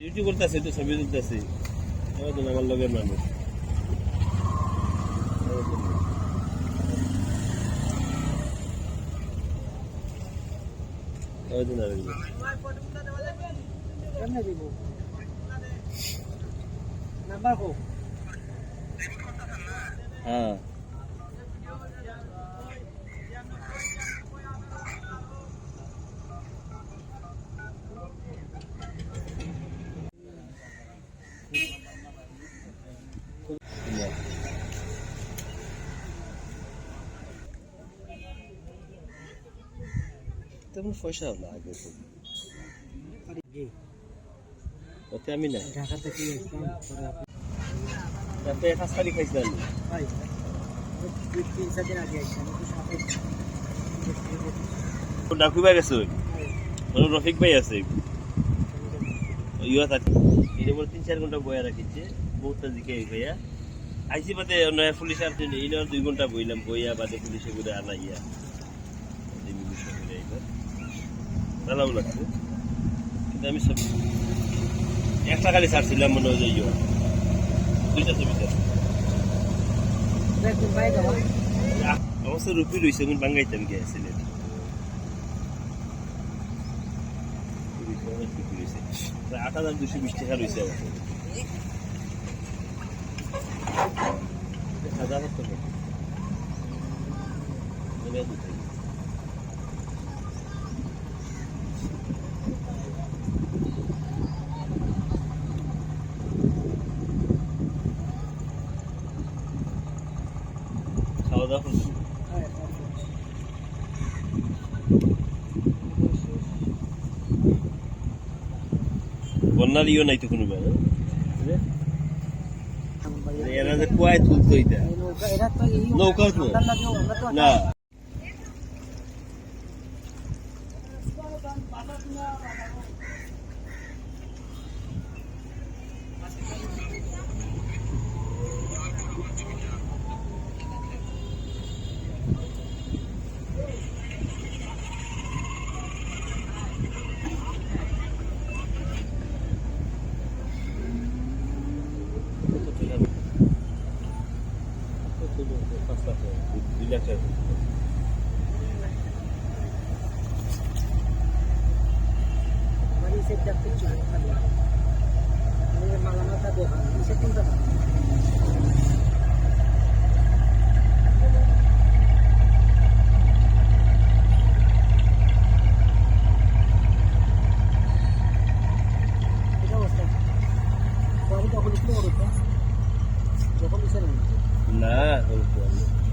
Duty করতেছে তো ছবি তুলতেছে। আমার লগের মানুষ। নাম্বার হ্যাঁ। তেমন পয়সা তো। জি। ওতে আমি না ঢাকা থেকে তাতে পাঁচ তারিখ খাইছিলাম আগে ডাকু ভাই গেছে রফিক ভাই আছে। ইয়া থাকে তিন চার ঘণ্টা বয়া রাখিছে বহুতটা দিকে ভাইয়া। আইসি বাদে নয়া পুলিশ আর দুই ঘণ্টা বইলাম বইয়া বাদে পুলিশে করে আনা ভালো লাগছে। কিন্তু আমি সব একটা খালি ছাড়ছিলাম মনে হয় যে ইয়া দুইটা ছবি অবশ্য রুপি রয়েছে কিন্তু বাঙ্গাইতাম গিয়ে সিলেট আট হাজার দুশো বিশ টাকা রয়েছে অবশ্য। হাজার কত খাওয়া দাওয়া করছি বন্যার ইয়ে নাই তো কোনো বেলা এরা যে কুয়ায় তুলতো এটা নৌকা এরা তো এই নৌকা তো। আমরা লাগেও আমরা তো না 1년짜리. না